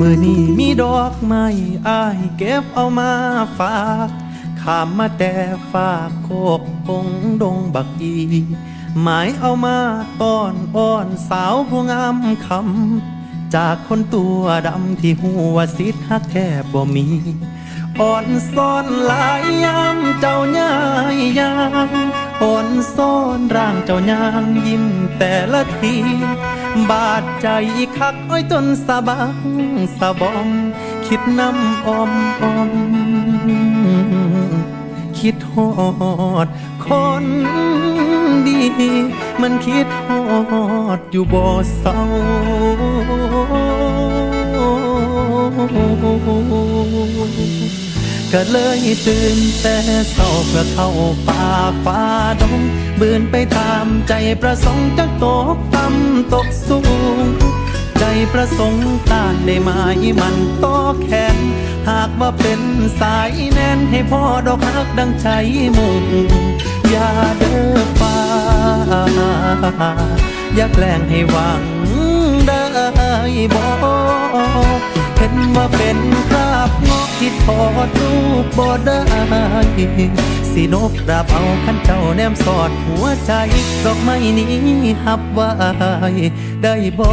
มือนี้มีดอกไม้อายเก็บเอามาฝากขามมาแต่ฝากโคกพงดงบักอีหมายเอามาต้อนอ้อนสาวผู้งามคำจากคนตัวดำที่หัวสิทธักแทบบ่มี อ่อนซ่อนหลายยามเจ้าย่ายยาง อ่อนซ่อนร่างเจ้ายางยิ้มแต่ละที บาดใจคักอ้อยจนสะบังสะบอม คิดน้ำอมอม คิดฮอดคนดี มันคิดฮอดอยู่บ่อเศร้า ก็เลยตื่นแต่เศร้าเพื่อเข้าป่าฟ้าดงบืนไปตามใจประสงค์จักตกต่ำตกสูง ใจประสงค์ต้านได้ไหมมันต่อแขนหากว่าเป็นสายแน่นให้พ่อดอกฮักดังใจมุ่งอย่าเด้อฟ้าอย่าแกล้งให้หวังได้บ่เห็นว่าเป็นค ที่ทอดรูปบ่ได้สินกระเเอาขันเจ้าแนมสอดหัวใจ ดอกไม้นี้หับไว้ได้บ่